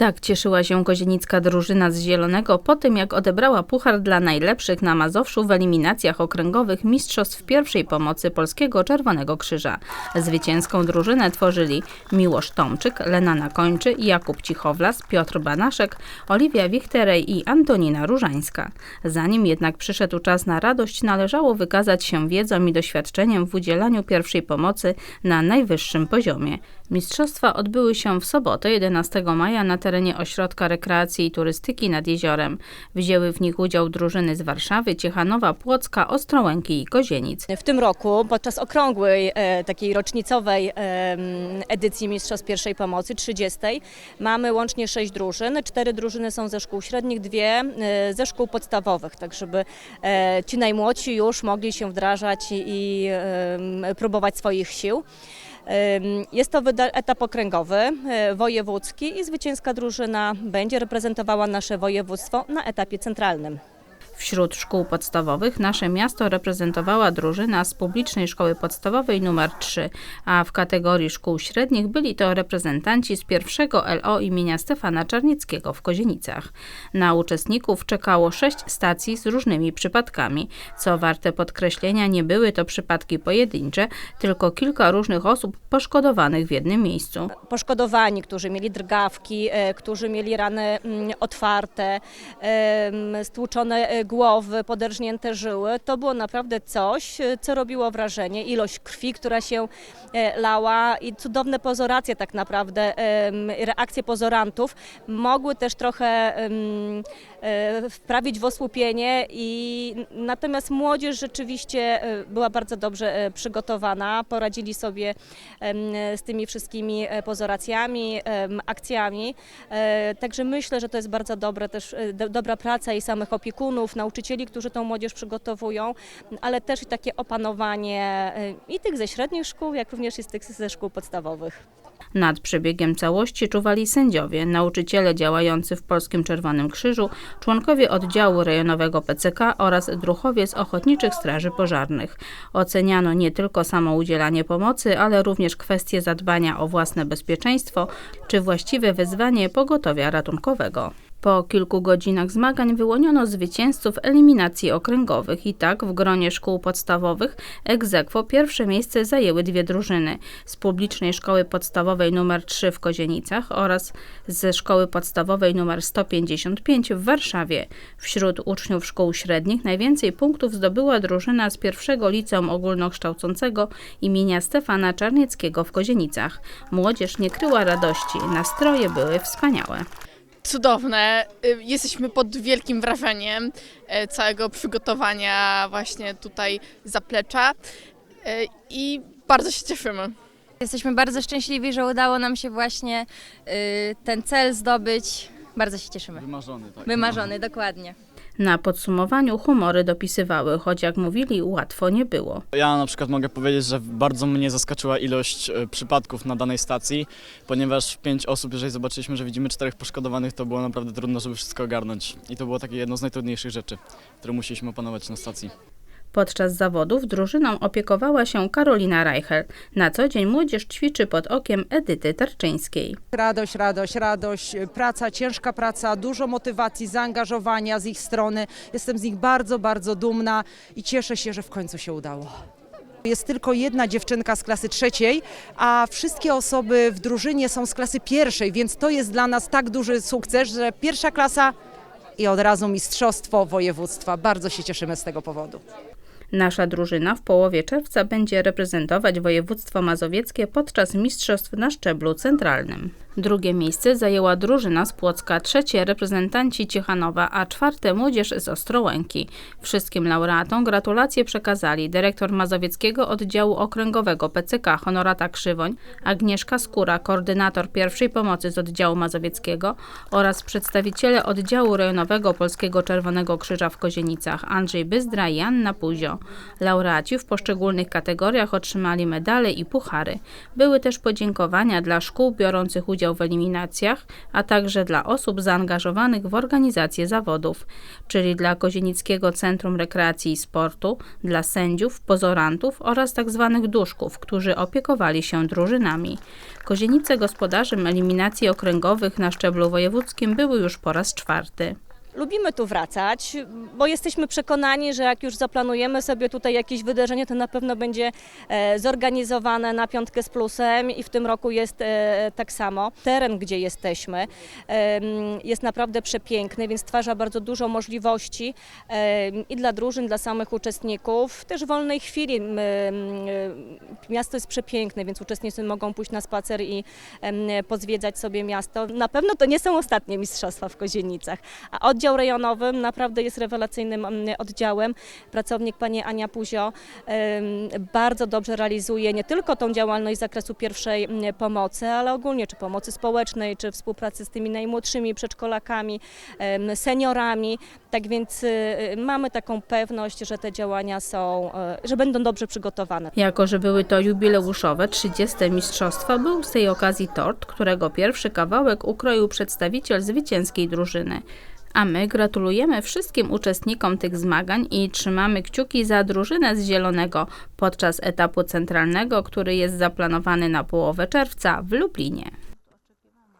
Tak cieszyła się kozienicka drużyna z Zielonego po tym, jak odebrała puchar dla najlepszych na Mazowszu w eliminacjach okręgowych Mistrzostw Pierwszej Pomocy Polskiego Czerwonego Krzyża. Zwycięską drużynę tworzyli Miłosz Tomczyk, Lena Nakończy, Jakub Cichowlas, Piotr Banaszek, Oliwia Wichterej i Antonina Różańska. Zanim jednak przyszedł czas na radość, należało wykazać się wiedzą i doświadczeniem w udzielaniu pierwszej pomocy na najwyższym poziomie. Mistrzostwa odbyły się w sobotę 11 maja na terenie Ośrodka Rekreacji i Turystyki nad jeziorem. Wzięły w nich udział drużyny z Warszawy, Ciechanowa, Płocka, Ostrołęki i Kozienic. W tym roku, podczas okrągłej, e, takiej rocznicowej edycji Mistrzostw Pierwszej Pomocy, 30, mamy łącznie 6 drużyn. Cztery drużyny są ze szkół średnich, dwie e, ze szkół podstawowych, tak żeby e, ci najmłodsi już mogli się wdrażać i, próbować swoich sił. Jest to etap okręgowy, e, wojewódzki i zwycięska drużyna będzie reprezentowała nasze województwo na etapie centralnym. Wśród szkół podstawowych nasze miasto reprezentowała drużyna z publicznej szkoły podstawowej nr 3, a w kategorii szkół średnich byli to reprezentanci z pierwszego LO imienia Stefana Czarnieckiego w Kozienicach. Na uczestników czekało sześć stacji z różnymi przypadkami. Co warte podkreślenia, nie były to przypadki pojedyncze, tylko kilka różnych osób poszkodowanych w jednym miejscu. poszkodowani, którzy mieli drgawki, e, którzy mieli rany mm, otwarte, stłuczone e, głowy, poderżnięte żyły. To było naprawdę coś, e, co robiło wrażenie. Ilość krwi, która się e, lała i cudowne pozoracje tak naprawdę, reakcje pozorantów mogły też trochę wprawić w osłupienie i natomiast młodzież rzeczywiście e, była bardzo dobrze e, przygotowana, poradzili sobie z tymi wszystkimi e, pozoracjami, akcjami. E, Także myślę, że to jest bardzo dobre też e, do, dobra praca i samych opiekunów, nauczycieli, którzy tą młodzież przygotowują, ale też i takie opanowanie e, i tych ze średnich szkół, jak również i z tych ze szkół podstawowych. Nad przebiegiem całości czuwali sędziowie, nauczyciele działający w Polskim Czerwonym Krzyżu, członkowie oddziału rejonowego PCK oraz druchowie z Ochotniczych Straży Pożarnych. Oceniano nie tylko samo udzielanie pomocy, ale również kwestie zadbania o własne bezpieczeństwo czy właściwe wezwanie pogotowia ratunkowego. Po kilku godzinach zmagań wyłoniono zwycięzców eliminacji okręgowych i tak w gronie szkół podstawowych aequo pierwsze miejsce zajęły dwie drużyny z publicznej szkoły podstawowej nr 3 w Kozienicach oraz ze szkoły podstawowej nr 155 w Warszawie. Wśród uczniów szkół średnich najwięcej punktów zdobyła drużyna z pierwszego liceum ogólnokształcącego imienia Stefana Czarnieckiego w Kozienicach. Młodzież nie kryła radości, nastroje były wspaniałe. Cudowne. Y, Jesteśmy pod wielkim wrażeniem e, całego przygotowania właśnie tutaj zaplecza E, i bardzo się cieszymy. Jesteśmy bardzo szczęśliwi, że udało nam się właśnie y, ten cel zdobyć. Bardzo się cieszymy. Wymarzony, tak. Wymarzony, dokładnie. Na podsumowaniu humory dopisywały, choć jak mówili, łatwo nie było. Ja na przykład mogę powiedzieć, że bardzo mnie zaskoczyła ilość e, przypadków na danej stacji, ponieważ pięć osób, jeżeli zobaczyliśmy, że widzimy czterech poszkodowanych, to było naprawdę trudno, żeby wszystko ogarnąć. I to było takie jedno z najtrudniejszych rzeczy, które musieliśmy opanować na stacji. Podczas zawodów drużyną opiekowała się Karolina Reichel. Na co dzień młodzież ćwiczy pod okiem Edyty Tarczyńskiej. Radość, radość, radość, praca, ciężka praca, dużo motywacji, zaangażowania z ich strony. Jestem z nich bardzo, bardzo dumna i cieszę się, że w końcu się udało. Jest tylko jedna dziewczynka z klasy trzeciej, a wszystkie osoby w drużynie są z klasy pierwszej, więc to jest dla nas tak duży sukces, że pierwsza klasa i od razu mistrzostwo województwa. Bardzo się cieszymy z tego powodu. Nasza drużyna w połowie czerwca będzie reprezentować województwo mazowieckie podczas mistrzostw na szczeblu centralnym. Drugie miejsce zajęła drużyna z Płocka, trzecie reprezentanci Ciechanowa, a czwarte młodzież z Ostrołęki. Wszystkim laureatom gratulacje przekazali dyrektor mazowieckiego oddziału okręgowego PCK Honorata Krzywoń, Agnieszka Skóra, koordynator pierwszej pomocy z oddziału mazowieckiego oraz przedstawiciele oddziału rejonowego Polskiego Czerwonego Krzyża w Kozienicach Andrzej Byzdra i Anna Puzio. Laureaci w poszczególnych kategoriach otrzymali medale i puchary. Były też podziękowania dla szkół biorących udział w eliminacjach, a także dla osób zaangażowanych w organizację zawodów, czyli dla Kozienickiego Centrum Rekreacji i Sportu, dla sędziów, pozorantów oraz tzw. duszków, którzy opiekowali się drużynami. Kozienice gospodarzem eliminacji okręgowych na szczeblu wojewódzkim były już po raz czwarty. Lubimy tu wracać, bo jesteśmy przekonani, że jak już zaplanujemy sobie tutaj jakieś wydarzenie, to na pewno będzie e, zorganizowane na piątkę z plusem i w tym roku jest e, tak samo. Teren, gdzie jesteśmy, em, jest naprawdę przepiękny, więc stwarza bardzo dużo możliwości i dla drużyn, dla samych uczestników. Też w wolnej chwili miasto jest przepiękne, więc uczestnicy mogą pójść na spacer i pozwiedzać sobie miasto. Na pewno to nie są ostatnie mistrzostwa w Kozienicach, a oddział rejonowy naprawdę jest rewelacyjnym mm, oddziałem. Pracownik pani Ania Puzio bardzo dobrze realizuje nie tylko tą działalność z zakresu pierwszej mm, pomocy, ale ogólnie czy pomocy społecznej, czy współpracy z tymi najmłodszymi przedszkolakami, seniorami. Tak więc y, mamy taką pewność, że te działania są, y, że będą dobrze przygotowane. Jako, że były to jubileuszowe 30. mistrzostwa, był z tej okazji tort, którego pierwszy kawałek ukroił przedstawiciel zwycięskiej drużyny. A my gratulujemy wszystkim uczestnikom tych zmagań i trzymamy kciuki za drużynę z Zielonego podczas etapu centralnego, który jest zaplanowany na połowę czerwca w Lublinie.